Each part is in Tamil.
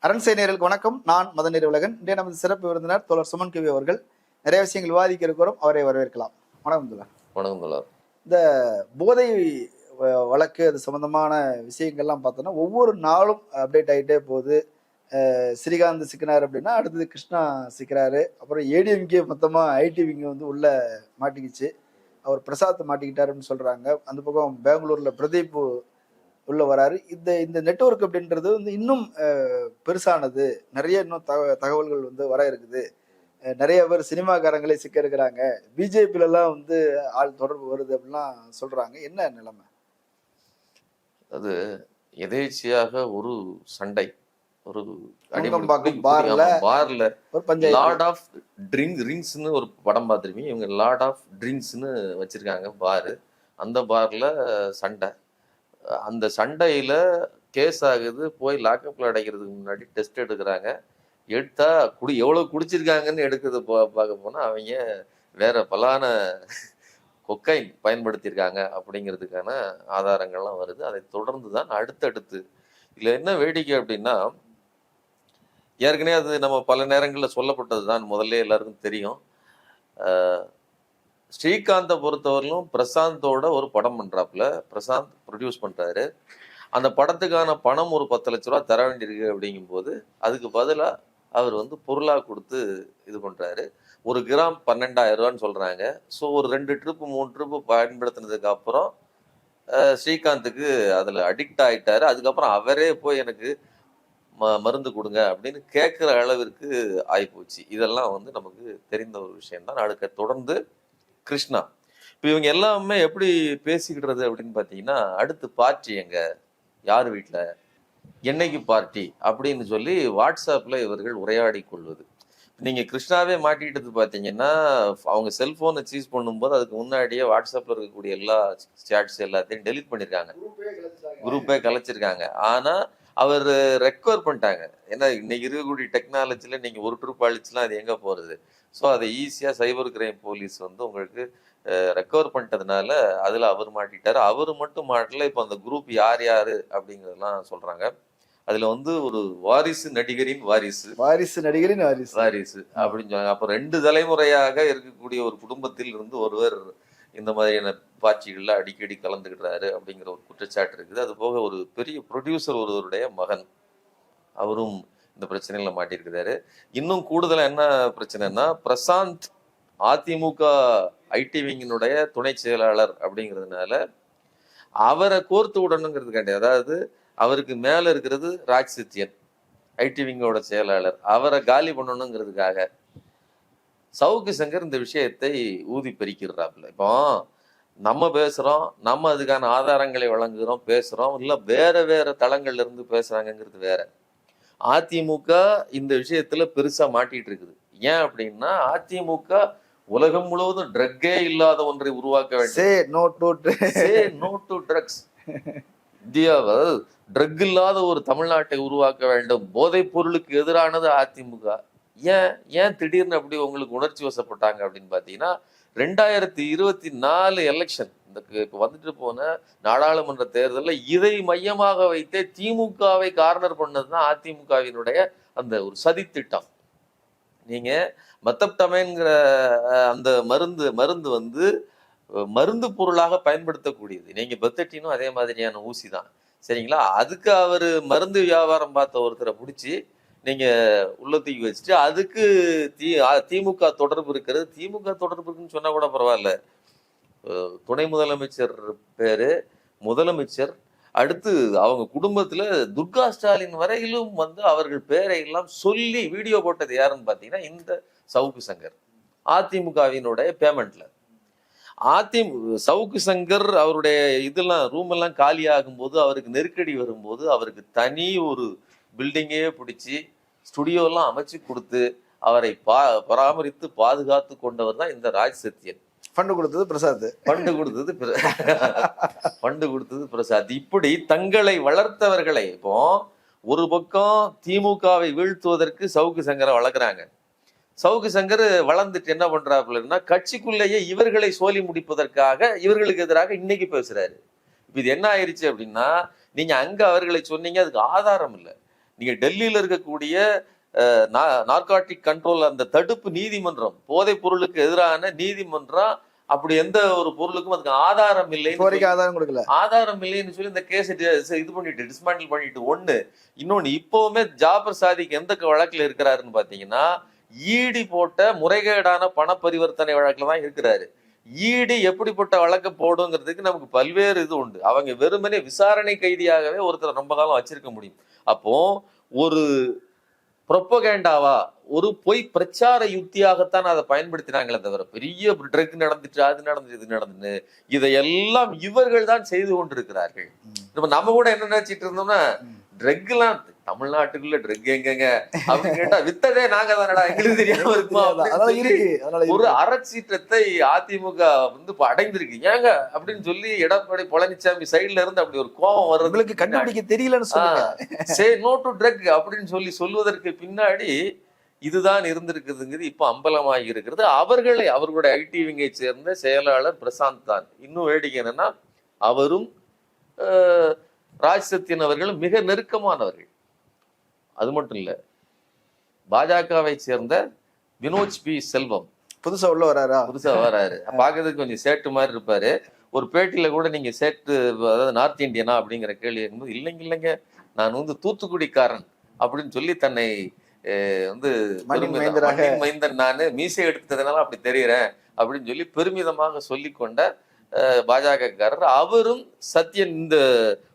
அரண்சை நேயர்களுக்கு வணக்கம். நான் மதநீர் உலகன் இன்றைய நமது சிறப்பு விருந்தினர் தோழர் சுமன் கவி அவர்கள். நிறைய விஷயங்கள் விவாதிக்க இருக்கிறோம். அவரை வரவேற்கலாம். வணக்கம் தோழர். வணக்கம் தோழர். இந்த போதை வழக்கு அது சம்பந்தமான விஷயங்கள்லாம் பார்த்தோன்னா ஒவ்வொரு நாளும் அப்டேட் ஆகிட்டே போகுது. ஸ்ரீகாந்த் சிக்கினார் அப்படின்னா அடுத்தது கிருஷ்ணா சிக்கிறாரு. அப்புறம் ஏடிஎம்கே மொத்தமாக ஐடிவிங்க வந்து உள்ள மாட்டிக்கிச்சு. அவர் பிரசாத் மாட்டிக்கிட்டாருன்னு சொல்றாங்க. அந்த பக்கம் பெங்களூர்ல பிரதீப் உள்ள வராரு. இந்த இந்த நெட்வொர்க் அப்படின்றது வந்து இன்னும் பெருசானது. நிறைய இன்னும் தக தகவல்கள் வந்து வர இருக்குது. நிறைய பேர் சினிமாக்காரங்களே சிக்க இருக்கிறாங்க. பிஜேபியில எல்லாம் வந்து ஆள் தொடர்பு வருது அப்படிலாம் சொல்றாங்க. என்ன நிலைமை? அது எதேச்சியாக ஒரு சண்டை. ஒரு. பார்ல லார்ட் ஆஃப் ட்ரிங்க் ரிங்ஸ்னு ஒரு படம் பார்த்துருப்பீங்க. இவங்க லார்ட் ஆஃப் ட்ரிங்க்ஸ்னு வச்சிருக்காங்க பாரு அந்த பார்ல சண்டை. அந்த சண்டையில் கேஸ் ஆகுது போய் லாக்கப்பில் அடைக்கிறதுக்கு முன்னாடி டெஸ்ட் எடுக்கிறாங்க. எடுத்தா குடி எவ்வளோ குடிச்சிருக்காங்கன்னு எடுக்கிறது பா- பார்க்க போனால் அவங்க வேற பலான கொக்கைன் பயன்படுத்தியிருக்காங்க அப்படிங்கிறதுக்கான ஆதாரங்கள்லாம் வருது. அதை தொடர்ந்து தான் அடுத்தடுத்து இதில் என்ன வேடிக்கை அப்படின்னா ஏற்கனவே அது நம்ம பல நேரங்களில் சொல்லப்பட்டது தான் முதல்ல எல்லாருக்கும் தெரியும். ஸ்ரீகாந்தை பொறுத்தவரையிலும் பிரசாந்தோட ஒரு படம் பண்றாப்புல. பிரசாந்த் ப்ரொடியூஸ் பண்றாரு. அந்த படத்துக்கான பணம் ஒரு பத்து லட்ச ரூபா தர வேண்டியிருக்கு அப்படிங்கும்போது அதுக்கு பதிலாக அவர் வந்து பொருளாக கொடுத்து இது பண்றாரு. ஒரு கிராம் பன்னெண்டாயிரம் ரூபான்னு சொல்றாங்க. ஸோ ஒரு ரெண்டு ட்ரிப்பு மூணு ட்ரிப்பு பயன்படுத்தினதுக்கு அப்புறம் ஸ்ரீகாந்துக்கு அதுல அடிக்ட் ஆயிட்டாரு. அதுக்கப்புறம் அவரே போய் எனக்கு ம- மருந்து கொடுங்க அப்படின்னு கேட்குற அளவிற்கு ஆகிப்போச்சு இதெல்லாம் வந்து நமக்கு தெரிந்த ஒரு விஷயம்தான். அடுக்க தொடர்ந்து கிருஷ்ணா. இப்போ இவங்க எல்லாமே எப்படி பேசிக்கிடுறது அப்படின்னு பார்த்தீங்கன்னா அடுத்து பார்ட்டி எங்க? யார் வீட்டில் என்னைக்கு பார்ட்டி? அப்படின்னு சொல்லி வாட்ஸ்அப்பில் இவர்கள் உரையாடி கொள்வது. நீங்க கிருஷ்ணாவே மாட்டிக்கிட்டது பார்த்தீங்கன்னா அவங்க செல்ஃபோனை சீஸ் பண்ணும்போது அதுக்கு முன்னாடியே வாட்ஸ்அப்ல இருக்கக்கூடிய எல்லா சேட்ஸ் எல்லாத்தையும் டெலிட் பண்ணியிருக்காங்க குரூப்பே கலைச்சிருக்காங்க. ஆனா அவர் ரெக்கவர் பண்ணிட்டாங்க. ஏன்னா இன்னைக்கு இருக்கக்கூடிய டெக்னாலஜில நீங்க ஒரு ட்ரூப் அழிச்சுலாம் அது எங்க போறது? ஸோ அதை ஈஸியா சைபர் கிரைம் போலீஸ் வந்து உங்களுக்கு ரெக்கவர் பண்ணிட்டதுனால அதுல அவர் மாட்டிட்டாரு. அவர் மட்டும் மாட்டல. இப்போ அந்த குரூப் யார் யாரு அப்படிங்கறதெல்லாம் சொல்றாங்க. அதுல வந்து ஒரு வாரிசு நடிகரின் வாரிசு. வாரிசு நடிகரின் வாரிசு. வாரிசு அப்படின்னு சொன்னாங்க அப்போ ரெண்டு தலைமுறையாக இருக்கக்கூடிய ஒரு குடும்பத்தில் இருந்து ஒருவர் இந்த மாதிரியான பாட்சிகளில் அடிக்கடி கலந்துக்கிட்டாரு அப்படிங்கிற ஒரு குற்றச்சாட்டு இருக்குது. அது போக ஒரு பெரிய ப்ரொடியூசர் ஒருவருடைய மகன் அவரும் இந்த பிரச்சனையில் மாட்டியிருக்கிறாரு. இன்னும் கூடுதலா என்ன பிரச்சனைனா பிரசாந்த் அதிமுக ஐடி விங்கினுடைய துணை செயலாளர் அப்படிங்கிறதுனால அவரை கோர்த்து விடணுங்கிறதுக்காண்டி அதாவது அவருக்கு மேல இருக்கிறது ராஜ் சித்தியன் ஐடி விங்கோட செயலாளர். அவரை காலி பண்ணணுங்கிறதுக்காக சவுக்கு சங்கர் இந்த விஷயத்தை ஊதி பெருக்கிறாப்புல இப்போ நம்ம பேசுறோம் நம்ம அதுக்கான ஆதாரங்களை வழங்குகிறோம் பேசுறோம். இல்ல வேற வேற தளங்கள்ல இருந்து பேசுறாங்கங்கிறது வேற. அதிமுக இந்த விஷயத்துல பெருசா மாட்டிட்டு இருக்குது. ஏன் அப்படின்னா அதிமுக உலகம் முழுவதும் ட்ரக்கே இல்லாத ஒன்றை உருவாக்க வேண்டும். No to no to drugs இந்தியாவை ட்ரக் இல்லாத ஒரு தமிழ்நாட்டை உருவாக்க வேண்டும். போதைப் பொருளுக்கு எதிரானது அதிமுக. ஏன் ஏன் திடீர்னு அப்படி உங்களுக்கு உணர்ச்சி வசப்பட்டாங்க அப்படின்னு பார்த்தீங்கன்னா ரெண்டாயிரத்தி இருபத்தி நாலு எலெக்ஷன் இந்த இப்போ வந்துட்டு போன நாடாளுமன்ற தேர்தலில் இதை மையமாக வைத்தே திமுகவை கார்னர் பண்ணது தான் அதிமுகவினுடைய அந்த ஒரு சதித்திட்டம். நீங்க மத்தப்டமைங்கிற அந்த மருந்து மருந்து வந்து மருந்து பொருளாக பயன்படுத்தக்கூடியது. நீங்கள் பெத்தட்டினும் அதே மாதிரியான ஊசி தான். சரிங்களா? அதுக்கு அவர் மருந்து வியாபாரம் பார்த்த ஒருத்தரை பிடிச்சி நீங்க உள்ள தூக்கி வச்சுட்டு அதுக்கு தி அ- திமுக தொடர்பு இருக்கிறது. திமுக தொடர்பு இருக்குன்னு சொன்னா கூட பரவாயில்ல. துணை முதலமைச்சர் பேரு முதலமைச்சர் அடுத்து அவங்க குடும்பத்துல துர்கா ஸ்டாலின் வரையிலும் வந்து அவர்கள் பேரை எல்லாம் சொல்லி வீடியோ போட்டது யாருன்னு பாத்தீங்கன்னா இந்த சவுக்கு சங்கர். அதிமுகவினுடைய பேமெண்ட்ல. அதிமுக சவுக்கு சங்கர் அவருடைய இதெல்லாம் ரூம் எல்லாம் காலியாகும் போது அவருக்கு நெருக்கடி வரும்போது அவருக்கு தனி ஒரு பில்டிங்கே பிடிச்சி ஸ்டுடியோ எல்லாம் அமைச்சு கொடுத்து அவரை பா பராமரித்து பாதுகாத்து கொண்டவர் தான் இந்த ராஜ் சத்யன். ஃபண்டு கொடுத்தது பிரசாத். பண்டு கொடுத்தது பிர- பண்டு கொடுத்தது பிரசாத். இப்படி தங்களை வளர்த்தவர்களை இப்போ ஒரு பக்கம் திமுகவை வீழ்த்துவதற்கு சவுக்கு சங்கரை வளர்க்குறாங்க. சவுக்கு சங்கர் வளர்ந்துட்டு என்ன பண்றாப்புலன்னா கட்சிக்குள்ளேயே இவர்களை சோலி முடிப்பதற்காக இவர்களுக்கு எதிராக இன்னைக்கு பேசுறாரு. இப்ப இது என்ன ஆயிருச்சு அப்படின்னா நீங்க அங்க அவர்களை சொன்னீங்க அதுக்கு ஆதாரம் இல்லை. நீங்க டெல்லியில இருக்கக்கூடிய நார்காட்டிக் கண்ட்ரோல் அந்த தடுப்பு நீதிமன்றம் போதைப் பொருளுக்கு எதிரான நீதிமன்றம் அப்படி எந்த ஒரு பொருளுக்கும் அதுக்கு ஆதாரம் வரைக்கும் ஆதாரம் கொடுக்கல. ஆதாரம் இல்லைன்னு சொல்லி இந்த கேஸ் இது பண்ணிட்டு டிஸ்மேண்டில் பண்ணிட்டு. ஒண்ணு இன்னொன்னு இப்பவுமே ஜாபர் சாதிக் எந்த வழக்குல இருக்கிறாருன்னு பாத்தீங்கன்னா ஈடி போட்ட முறைகேடான பண பரிவர்த்தனை வழக்குல தான் இருக்கிறாரு. ஈடி எப்படிப்பட்ட வழக்கு போடுங்கிறதுக்கு நமக்கு பல்வேறு இது உண்டு. அவங்க வெறுமனே விசாரணை கைதியாகவே ஒருத்தர் ரொம்ப காலம் வச்சிருக்க முடியும். அப்போ ஒரு ப்ரொப்பகேண்டாவா ஒரு பொய் பிரச்சார யுக்தியாகத்தான் அதை பயன்படுத்தினாங்களே தவிர பெரிய ட்ரக் நடந்துச்சு அது நடந்துச்சு இது நடந்துன்னு இதையெல்லாம் இவர்கள் தான் செய்து கொண்டிருக்கிறார்கள். இப்ப நம்ம கூட என்ன நினைச்சிட்டு இருந்தோம்னா ட்ரக் எல்லாம் தமிழ்நாட்டுக்குள்ள ட்ரக் எங்கங்க? அப்படின்னு கேட்டா வித்ததே நாங்க தானடா. எங்களுக்கு தெரியாம இருக்குமா? ஒரு. அறச்சீற்றத்தை அதிமுக வந்து இப்ப அடைந்திருக்கு. ஏங்க? அப்படின்னு சொல்லி எடப்பாடி பழனிசாமி சைடுல இருந்து அப்படி ஒரு கோபம் வர்றது உங்களுக்கு கண்டுபிடிக்க தெரியலன்னு சொல்லுங்க. சே நோ டு ட்ரக் அப்படின்னு சொல்லி சொல்வதற்கு பின்னாடி இதுதான் இருந்திருக்குதுங்கிறது இப்ப அம்பலமாகி இருக்கிறது. அவர்களை அவர்களுடைய ஐடி விங்கை சேர்ந்த செயலாளர் பிரசாந்த் தான். இன்னும் வேடிக்கை என்னன்னா அவரும் ராஜ் சத்யன் அவர்களும் மிக நெருக்கமானவர்கள். அது மட்டும் இல்ல பாஜகவை சேர்ந்த வினோஜ் பி. செல்வம். புதுசா உள்ள வராரா? புதுசா வராரு. பாக்குறதுக்கு கொஞ்சம் சேட்டு மாதிரி இருப்பாரு. ஒரு பேட்டியில கூட நீங்க சேட்டு அதாவது நார்த் இந்தியனா அப்படிங்கிற கேள்வி கேட்கும்போது இல்லைங்க இல்லைங்க நான் வந்து தூத்துக்குடிக்காரன் அப்படின்னு சொல்லி தன்னை வந்து மைந்தன் நானு மீசை எடுத்ததுனால அப்படி தெரியுறேன் அப்படின்னு சொல்லி பெருமிதமாக சொல்லிக் கொண்ட பாஜகக்காரர். அவரும் சத்யன் இந்த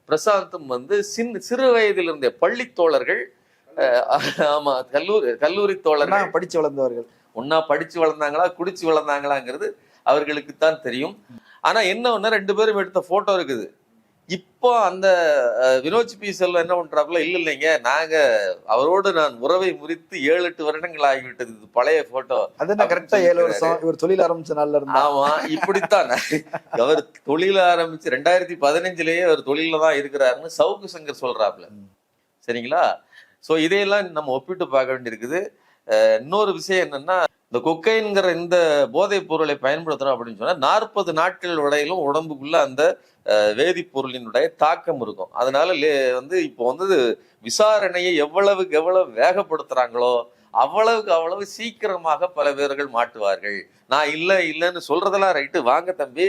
பிரசாந்தும் வந்து சின் சிறு வயதில் இருந்த பள்ளி தோழர்கள் ஆமா கல்லூரி கல்லூரி ஆனா படிச்சு வளர்ந்தவர்கள். ஒன்னா படிச்சு வளர்ந்தாங்களா குடிச்சு வளர்ந்தாங்களாங்கிறது அவர்களுக்கு தான் தெரியும். ஆனா என்ன ஒண்ணு ரெண்டு பேரும் எடுத்த போட்டோ இருக்குது. இப்போ அந்த வினோத் பி செல்வம் என்ன பண்றாப்புல இல்ல இல்லைங்க நாங்க அவரோடு நான் உறவை முறித்து ஏழு எட்டு வருடங்கள் ஆகிவிட்டது. இது பழைய போட்டோ அது கரெக்டா ஏழு. வருஷம் இவர் தொழில் ஆரம்பிச்ச நாள்ல இருந்தா? ஆமா இப்படித்தான். அவர் தொழில ஆரம்பிச்சு ரெண்டாயிரத்தி பதினஞ்சுலயே அவர் தொழில தான் இருக்கிறாருன்னு சவுக்கு சங்கர் சொல்றாப்புல. சரிங்களா? ஸோ இதையெல்லாம் நம்ம ஒப்பிட்டு பார்க்க வேண்டியிருக்குது. இன்னொரு விஷயம் என்னன்னா இந்த கொக்கைன்கிற இந்த போதைப் பொருளை பயன்படுத்துகிறோம் அப்படின்னு சொன்னால் நாற்பது நாட்கள் வரையிலும் உடம்புக்குள்ள அந்த வேதிப்பொருளினுடைய தாக்கம் இருக்கும். அதனால லே- வந்து இப்போ வந்து விசாரணையை எவ்வளவுக்கு எவ்வளவு வேகப்படுத்துறாங்களோ அவ்வளவுக்கு அவ்வளவு சீக்கிரமாக பல பேர்கள் மாட்டுவார்கள். நான் இல்லை இல்லைன்னு சொல்றதெல்லாம் ரைட்டு. வாங்க தம்பி.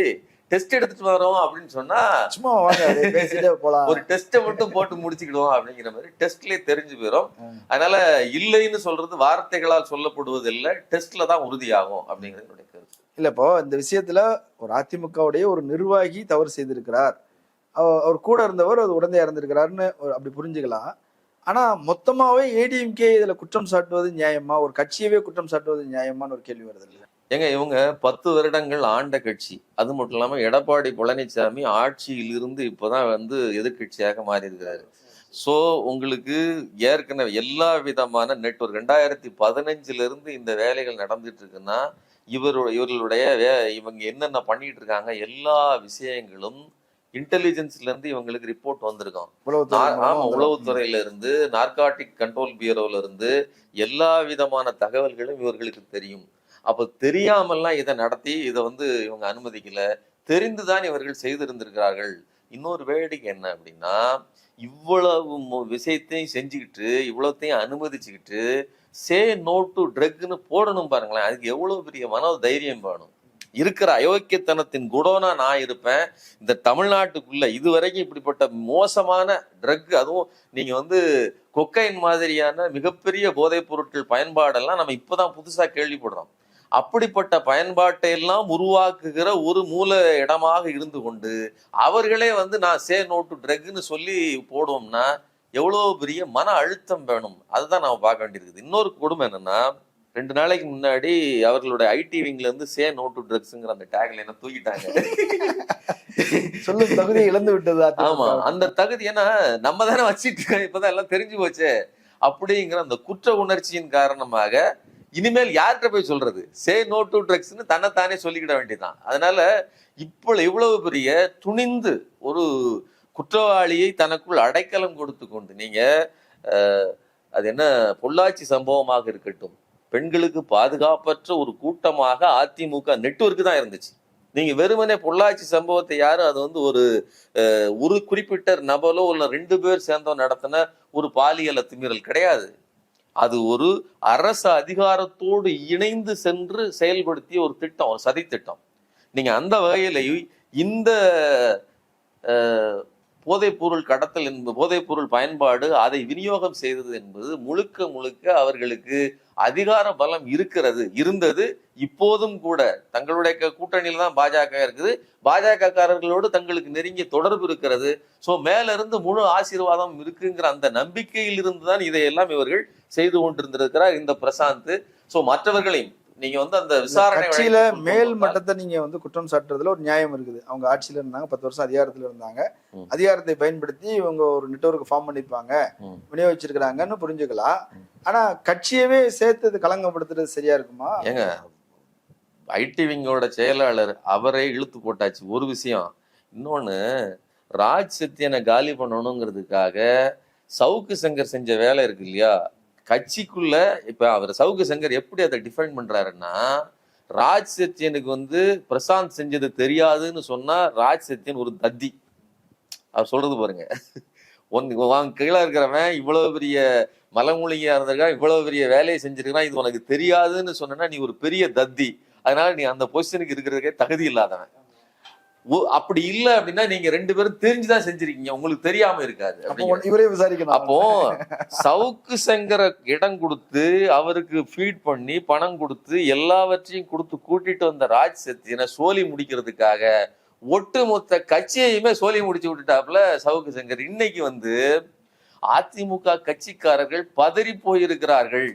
டெஸ்ட் எடுத்துட்டு வரோம் அப்படின்னு சொன்னா சும்மா போலாம். ஒரு டெஸ்ட்டை மட்டும் போட்டு முடிச்சுக்கிடுவோம் அப்படிங்கிற மாதிரி டெஸ்ட்லயே தெரிஞ்சு போயிடும். அதனால இல்லைன்னு சொல்றது வார்த்தைகளால் சொல்லப்படுவது இல்லை டெஸ்ட்ல தான் உறுதியாகும் அப்படிங்கிறது என்னுடைய கருத்து. இல்ல இப்போ இந்த விஷயத்துல ஒரு அதிமுகவுடைய ஒரு நிர்வாகி தவறு செய்திருக்கிறார். அவ- அவர் கூட இருந்தவர் அது உடந்தையா இருந்திருக்கிறாருன்னு ஒரு அப்படி புரிஞ்சுக்கலாம். ஆனா மொத்தமாவே ஏடிஎம்கே இதுல குற்றம் சாட்டுவது நியாயமா? ஒரு கட்சியவே குற்றம் சாட்டுவது நியாயமான்னு ஒரு கேள்வி வருது இல்ல? ஏங்க இவங்க பத்து வருடங்கள் ஆண்ட கட்சி. அது மட்டும் இல்லாம எடப்பாடி பழனிசாமி ஆட்சியில் இருந்து இப்பதான் வந்து எதிர்க்கட்சியாக மாறி இருக்கிறாரு சோ உங்களுக்கு ஏற்கனவே எல்லா விதமான நெட்வொர்க் ரெண்டாயிரத்தி பதினஞ்சுல இருந்து இந்த வேலைகள் நடந்துட்டு இருக்குன்னா இவரு இவர்களுடைய வே இவங்க என்னென்ன பண்ணிட்டு இருக்காங்க எல்லா விஷயங்களும் இன்டெலிஜென்ஸ்ல இருந்து இவங்களுக்கு ரிப்போர்ட் வந்திருக்கும். ஆமா. உளவுத்துறையில இருந்து நார்காட்டிக் கண்ட்ரோல் பியூரோல இருந்து எல்லா விதமான தகவல்களும் இவர்களுக்கு தெரியும். அப்போ தெரியாமல்லாம் இதை நடத்தி இதை வந்து இவங்க அனுமதிக்கலை. தெரிந்துதான் இவர்கள் செய்திருந்திருக்கிறார்கள். இன்னொரு வேடிக்கை என்ன அப்படின்னா இவ்வளவு விஷயத்தையும் செஞ்சுக்கிட்டு இவ்வளவுத்தையும் அனுமதிச்சுக்கிட்டு சே நோ டு ட்ரக்னு போடணும் பாருங்களேன். அதுக்கு எவ்வளவு பெரிய மன தைரியம் வேணும்? இருக்கிற அயோக்கியத்தனத்தின் குடோனா நான் இருப்பேன். இந்த தமிழ்நாட்டுக்குள்ள இதுவரைக்கும் இப்படிப்பட்ட மோசமான ட்ரக் அதுவும் நீங்க வந்து கொக்கைன் மாதிரியான மிகப்பெரிய போதைப் பொருட்கள் பயன்பாடெல்லாம் நம்ம இப்பதான் புதுசா கேள்விப்படுறோம். அப்படிப்பட்ட பயன்பாட்டை எல்லாம் உருவாக்குகிற ஒரு மூல இடமாக இருந்து கொண்டு அவர்களே வந்து நான் சே நோட்டு ட்ரக்னு சொல்லி போடுவோம்னா எவ்வளவு பெரிய மன அழுத்தம் வேணும். அதுதான் நாம பார்க்க வேண்டியிருக்குது. இன்னொரு கொடுமை என்னன்னா ரெண்டு நாளைக்கு முன்னாடி அவர்களுடைய ஐடி விங்ல இருந்து சே நோட்டு ட்ரக்ஸ்ங்கிற அந்த டேக்ல என்ன தூக்கிட்டாங்க. சொல்லும் தகுதியை இழந்து விட்டது. ஆமா அந்த தகுதி ஏன்னா நம்ம தானே வச்சிட்டு இருக்கோம். இப்பதான் எல்லாம் தெரிஞ்சு போச்சே. அப்படிங்கிற அந்த குற்ற உணர்ச்சியின் காரணமாக இனிமேல் யார்கிட்ட போய் சொல்றது? சே நோ டு ட்ரக்ஸ்னு தன்னைத்தானே சொல்லிக்கிட வேண்டியதுதான். அதனால இப்போ இவ்வளவு பெரிய துணிந்து ஒரு குற்றவாளியை தனக்குள் அடைக்கலம் கொடுத்து கொண்டு நீங்க அது என்ன பொள்ளாச்சி சம்பவமாக இருக்கட்டும் பெண்களுக்கு பாதுகாப்பற்ற ஒரு கூட்டமாக அதிமுக நெட்ஒர்க் தான் இருந்துச்சு. நீங்க வெறுமனே பொள்ளாச்சி சம்பவத்தை யாரும் அது வந்து ஒரு ஒரு குறிப்பிட்ட நபரோ இல்லை ரெண்டு பேர் சேர்ந்தோ நடத்தின ஒரு பாலியல் அத்துமீறல் கிடையாது. அது ஒரு அரசு அதிகாரத்தோடு இணைந்து சென்று செயல்படுத்திய ஒரு திட்டம் ஒரு சதி திட்டம் நீங்கள் அந்த வகையில் இந்த போதைப்பொருள் கடத்தல் என்பது போதைப்பொருள் பயன்பாடு அதை விநியோகம் செய்தது என்பது முழுக்க முழுக்க அவர்களுக்கு அதிகார பலம் இருக்கிறது இருந்தது. இப்போதும் கூட தங்களுடைய க- தான் பாஜக இருக்குது. பாஜகக்காரர்களோடு தங்களுக்கு நெருங்கிய தொடர்பு இருக்கிறது. ஸோ மேலிருந்து முழு ஆசீர்வாதம் இருக்குங்கிற அந்த நம்பிக்கையில் இருந்து தான் இதையெல்லாம் இவர்கள் செய்து கொண்டிருந்திருக்கிறார் இந்த பிரசாந்த். ஸோ மற்றவர்களையும் நீங்க வந்து அந்த விசாரணை கட்சியில மேல் மட்டத்தை நீங்க வந்து குற்றம் சாட்டுறதுல ஒரு நியாயம் இருக்குது. அவங்க ஆட்சியில இருந்தாங்க பத்து வருஷம் அதிகாரத்துல இருந்தாங்க. அதிகாரத்தை பயன்படுத்தி இவங்க ஒரு நெட்வொர்க் ஃபார்ம் பண்ணிருப்பாங்க. விநியோகிச்சிருக்கிறாங்கன்னு புரிஞ்சுக்கலாம். ஆனா கட்சியவே சேர்த்து இது களங்கப்படுத்துறது சரியா இருக்குமா? ஏங்க ஐடி விங்கோட செயலாளர் அவரே இழுத்து போட்டாச்சு. ஒரு விஷயம் இன்னொன்னு ராஜ் சத்யனை காலி பண்ணணுங்கிறதுக்காக சவுக்கு சங்கர் செஞ்ச வேலை இருக்கு இல்லையா? கட்சிக்குள்ள இப்ப அவர் சவுக்கு சங்கர் எப்படி அதை டிஃபைன் பண்றாருன்னா ராஜ் சத்யனுக்கு வந்து பிரசாந்த் செஞ்சது தெரியாதுன்னு சொன்னா ராஜ் சத்யன் ஒரு தத்தி. அவர் சொல்றது பாருங்க. ஒன் வாங்க கீழே இருக்கிறவன் இவ்வளவு பெரிய மலமூலிகையா இருந்திருக்கான் இவ்வளவு பெரிய வேலையை செஞ்சிருக்கான் இது உனக்கு தெரியாதுன்னு சொன்னா நீ ஒரு பெரிய தத்தி. அதனால நீ அந்த பொசிஷனுக்கு இருக்கிறதுக்கே தகுதி இல்லாதவன். அப்படி இல்ல அப்படின்னா நீங்க ரெண்டு பேரும் தெரிஞ்சுதான் செஞ்சிருக்கீங்க. உங்களுக்கு தெரியாம இருக்காது இவரே விசாரிக்கணும். அப்போ சவுக்கு சங்கரை இடம் கொடுத்து அவருக்கு ஃபீட் பண்ணி பணம் கொடுத்து எல்லாவற்றையும் கொடுத்து கூட்டிட்டு வந்த ராஜ் சத்தியனை சோலி முடிக்கிறதுக்காக ஒட்டுமொத்த கட்சியையுமே சோலி முடிச்சு விட்டுட்டாப்புல சவுக்கு சங்கர். இன்னைக்கு வந்து அதிமுக கட்சிக்காரர்கள் பதறி போயிருக்கிறார்கள்.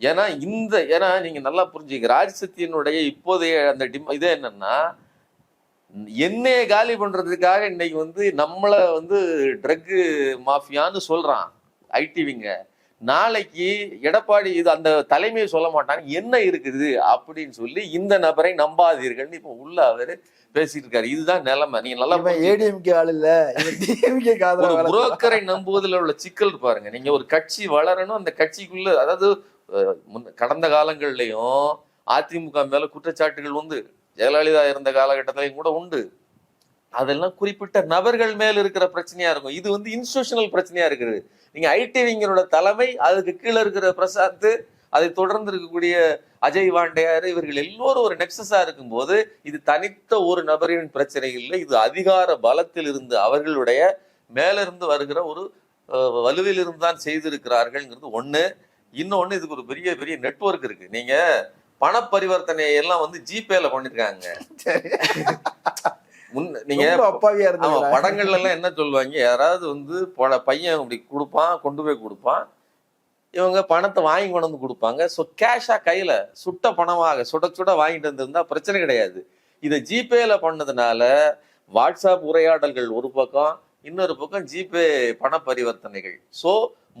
ஏன்னா இந்த ஏன்னா நீங்க நல்லா புரிஞ்சுக்க ராஜ் சத்தியனுடைய இப்போதைய அந்த டிம் இது என்னன்னா என்னைய காலி பண்றதுக்காக இன்னைக்கு வந்து நம்மள வந்து ட்ரக்கு மாஃபியான்னு சொல்றான் ஐடிவிங்க. நாளைக்கு எடப்பாடி இது அந்த தலைமையை சொல்ல மாட்டாங்க. என்ன இருக்குது அப்படின்னு சொல்லி இந்த நபரை நம்பாதீர்கள்னு இப்ப உள்ள அவரு பேசிட்டு இருக்காரு. இதுதான் நிலைமை. நீங்க நல்லா ஏடிஎம்கே ஆள் இல்ல. டிஎம்கே புரோக்கரை நம்புவதில் உள்ள சிக்கல் பாருங்க. நீங்க ஒரு கட்சி வளரணும். அந்த கட்சிக்குள்ள அதாவது கடந்த காலங்கள்லயும் அதிமுக மேல குற்றச்சாட்டுகள் உண்டு. ஜெயலலிதா இருந்த காலகட்டத்திலையும் கூட உண்டு. அதெல்லாம் குறிப்பிட்ட நபர்கள் மேல் இருக்கிற பிரச்சனையா இருக்கும். இது வந்து இன்ஸ்டியூஷனல் பிரச்சனையா இருக்குது. நீங்க ஐடிவிங்களோட தலைமை அதுக்கு கீழே இருக்கிற பிரசாந்த் அதை தொடர்ந்து இருக்கக்கூடிய அஜய் வாண்டையார் இவர்கள் எல்லோரும் ஒரு நெக்ஸஸா இருக்கும்போது இது தனித்த ஒரு நபரின் பிரச்சனை இல்லை. இது அதிகார பலத்தில் இருந்து அவர்களுடைய மேலிருந்து வருகிற ஒரு அஹ், தான் செய்திருக்கிறார்கள்ங்கிறது ஒண்ணு. இன்னொன்னு இதுக்கு ஒரு பெரிய பெரிய நெட்வொர்க் இருக்கு. நீங்க பண பரிவர்த்தனை எல்லாம் வந்து ஜிபேல பண்ணிருக்காங்க. நீங்க அப்பாவியா இருந்தாங்க படங்கள்ல எல்லாம் என்ன சொல்லுவாங்க? யாராவது வந்து பையன் இப்படி கொடுப்பான் கொண்டு போய் கொடுப்பான். இவங்க பணத்தை வாங்கி கொண்டு வந்து கொடுப்பாங்க. ஸோ கேஷா கையில சுட்ட பணமாக சுட சுட வாங்கிட்டு வந்திருந்தா பிரச்சனை கிடையாது. இதை ஜிபேல பண்ணதுனால வாட்ஸ்அப் உரையாடல்கள் ஒரு பக்கம் இன்னொரு பக்கம் ஜிபே பண பரிவர்த்தனைகள் ஸோ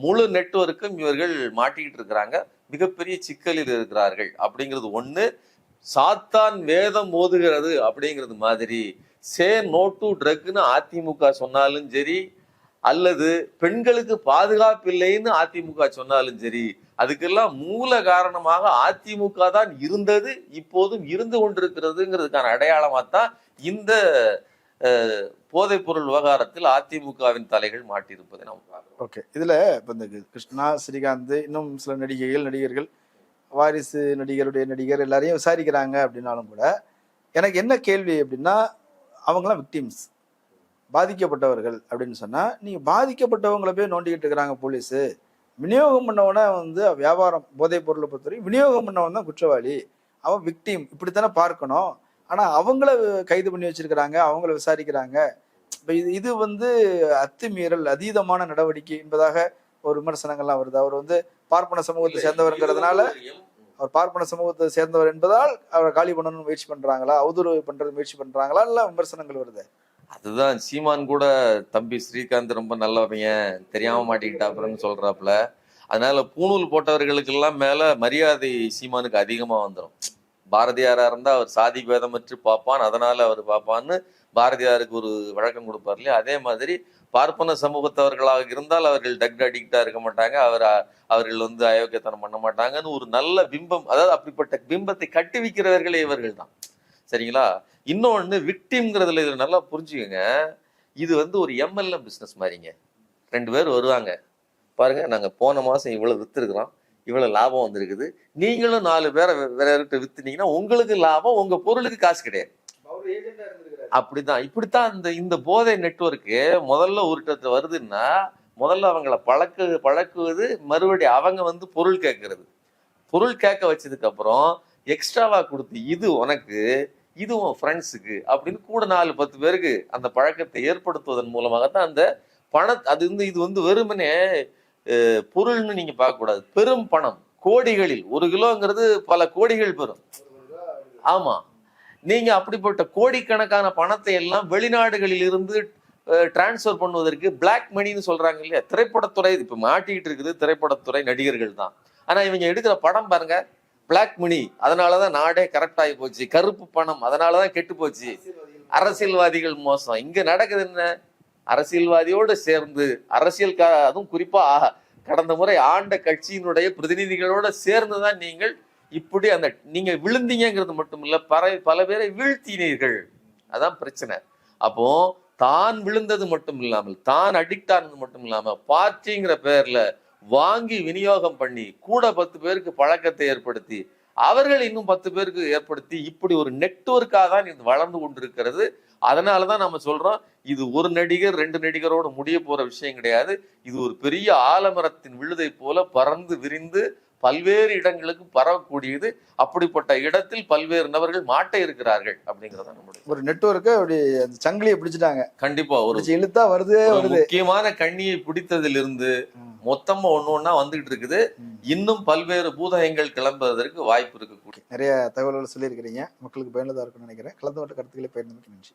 முழு நெட்வொர்க்கும் இவர்கள் மாட்டிக்கிட்டு இருக்கிறாங்க. மிகப்பெரிய சிக்கலில் இருக்கிறார்கள். அப்படிங்கிறது ஒன்று சாத்தான் வேதம் ஓதுகிறது அப்படிங்கிறது மாதிரி. சே நோ டு ட்ரக்னு அதிமுக சொன்னாலும் சரி அல்லது பெண்களுக்கு பாதுகாப்பு இல்லைன்னு அதிமுக சொன்னாலும் சரி அதுக்கெல்லாம் மூல காரணமாக அதிமுக தான் இருந்தது இப்போதும் இருந்து கொண்டிருக்கிறதுங்கிறதுக்கான அடையாளமாக தான் இந்த போதைப்பொருள் விவகாரத்தில் அதிமுகவின் தலைகள் மாட்டியிருப்பதை நாம் பார்க்கிறோம். ஓகே. இதில் இப்போ இந்த கிருஷ்ணா ஸ்ரீகாந்த் இன்னும் சில நடிகைகள் நடிகர்கள் வாரிசு நடிகருடைய நடிகர் எல்லாரையும் விசாரிக்கிறாங்க அப்படின்னாலும் கூட எனக்கு என்ன கேள்வி அப்படின்னா அவங்களாம் விக்டிம்ஸ் பாதிக்கப்பட்டவர்கள் அப்படின்னு சொன்னால் நீங்கள் பாதிக்கப்பட்டவங்கள போய் நோண்டிக்கிட்டு இருக்கிறாங்க போலீஸு. விநியோகம் பண்ணவன வந்து வியாபாரம் போதைப் பொருளை பொறுத்தவரைக்கும் விநியோகம் பண்ணவன் தான் குற்றவாளி. அவன் விக்டிம் இப்படித்தானே பார்க்கணும். ஆனா அவங்கள கைது பண்ணி வச்சிருக்கிறாங்க அவங்கள விசாரிக்கிறாங்க. இப்ப இது இது வந்து அத்துமீறல் அதீதமான நடவடிக்கை என்பதாக ஒரு விமர்சனங்கள்லாம் வருது. அவர் வந்து பார்ப்பன சமூகத்தை சேர்ந்தவர்ங்கிறதுனால அவர் பார்ப்பன சமூகத்தை சேர்ந்தவர் என்பதால் அவரை காலி பண்ணணும்னு முயற்சி பண்றாங்களா? அவதூறு பண்றது முயற்சி பண்றாங்களா? எல்லாம் விமர்சனங்கள் வருது? அதுதான் சீமான் கூட தம்பி ஸ்ரீகாந்த் ரொம்ப நல்ல பையன் தெரியாம மாட்டிக்கிட்டாப்புறன்னு சொல்றாப்புல. அதனால பூணூல் போட்டவர்களுக்கெல்லாம் மேல மரியாதை சீமானுக்கு அதிகமா வந்துடும் பாரதியாரா இருந்தா அவர் சாதி பேதமற்று பார்ப்பான் அதனால அவர் பார்ப்பான்னு பாரதியாருக்கு ஒரு வழக்கம் கொடுப்பார் இல்லையா? அதே மாதிரி பார்ப்பன சமூகத்தவர்களாக இருந்தால் அவர்கள் டக் அடிக்டா இருக்க மாட்டாங்க அவர் அவர்கள் வந்து அயோக்கியத்தனம் பண்ண மாட்டாங்கன்னு ஒரு நல்ல பிம்பம் அதாவது அப்படிப்பட்ட பிம்பத்தை கட்டி வைக்கிறவர்களே இவர்கள் தான். சரிங்களா? இன்னொன்னு விக்டிம்ங்கிறதுல இதில் நல்லா புரிஞ்சுக்கோங்க. இது வந்து ஒரு எம்எல்எம் பிசினஸ் மாதிரிங்க. ரெண்டு பேர் வருவாங்க. பாருங்க நாங்க போன மாசம் இவ்வளவு விற்றுருக்குறோம் இவ்வளவு லாபம் வந்திருக்குது. நீங்களும் நாலு பேரை வேற யார்கிட்ட வித்துனீங்கன்னா உங்களுக்கு லாபம் உங்க பொருளுக்கு காசு கிடையாது. அப்படிதான். இப்படித்தான் இந்த இந்த போதை நெட்வொர்க்கு முதல்ல உருட்டத்துல வருதுன்னா முதல்ல அவங்கள பழக்கு பழக்குவது மறுபடி அவங்க வந்து பொருள் கேட்கறது பொருள் கேட்க வச்சதுக்கு அப்புறம் எக்ஸ்ட்ராவா கொடுத்து இது உனக்கு இது உன் ஃப்ரெண்ட்ஸுக்கு அப்படின்னு கூட நாலு பத்து பேருக்கு அந்த பழக்கத்தை ஏற்படுத்துவதன் மூலமாக தான் அந்த பண அது வந்து இது வந்து வெறுமனே பொருள்னு நீங்க பார்க்க கூடாது பெரும் பணம். கோடிகளில். ஒரு கிலோங்கிறது பல கோடிகள் பெறும். ஆமா. நீங்க அப்படிப்பட்ட கோடிக்கணக்கான பணத்தை எல்லாம் வெளிநாடுகளில் இருந்து டிரான்ஸ்ஃபர் பண்ணுவதற்கு பிளாக் மணின்னு சொல்றாங்க இல்லையா? திரைப்படத்துறை இப்ப மாட்டிக்கிட்டு இருக்குது திரைப்படத்துறை நடிகர்கள் தான். ஆனா இவங்க எடுக்கிற படம் பாருங்க. பிளாக் மணி அதனாலதான் நாடே கரெக்ட் ஆகி போச்சு. கருப்பு பணம். அதனாலதான் கெட்டு போச்சு. அரசியல்வாதிகள் மோசம். இங்க நடக்குது என்ன? அரசியல்வாதியோடு சேர்ந்து அரசியல் க அதுவும் குறிப்பாக கடந்த முறை ஆண்ட கட்சியினுடைய பிரதிநிதிகளோட சேர்ந்து தான் நீங்கள் இப்படி அந்த நீங்க விழுந்தீங்கிறது மட்டும் இல்ல பல பல பேரை வீழ்த்தினீர்கள். அதான் பிரச்சனை. அப்போ தான் விழுந்தது மட்டும் இல்லாமல் தான் அடிக்ட் ஆனது மட்டும் இல்லாம பார்ட்டிங்கிற பேர்ல வாங்கி விநியோகம் பண்ணி கூட பத்து பேருக்கு பழக்கத்தை ஏற்படுத்தி அவர்கள் இன்னும் பத்து பேருக்கு ஏற்படுத்தி இப்படி ஒரு நெட்வொர்க்காக தான் இது வளர்ந்து கொண்டிருக்கிறது. அதனாலதான் நம்ம சொல்றோம் இது ஒரு நடிகர் ரெண்டு நடிகரோட முடிய போற விஷயம் கிடையாது. இது ஒரு பெரிய ஆலமரத்தின் விழுதை போல பறந்து விரிந்து பல்வேறு இடங்களுக்கு பரவக்கூடியது. அப்படிப்பட்ட இடத்தில் பல்வேறு நபர்கள் மாட்ட இருக்கிறார்கள் அப்படிங்கறத நம்முடைய ஒரு நெட்வொர்க்கு அப்படி அந்த சங்கிலியை பிடிச்சிட்டாங்க. கண்டிப்பா ஒரு இழுத்தா வருதே முக்கியமான கண்ணியை பிடித்ததிலிருந்து. மொத்தமா ஒண்ணு ஒண்ணா வந்துகிட்டு இருக்குது. இன்னும் பல்வேறு பூதகங்கள் கிளம்புவதற்கு வாய்ப்பு இருக்கு நிறைய தகவல்கள் சொல்லியிருக்கிறீங்க. மக்களுக்கு பயனுள்ளதா இருக்கும்னு நினைக்கிறேன். கலந்து கொண்ட கருத்துக்களை பகிர்ந்தமைக்கு நன்றி.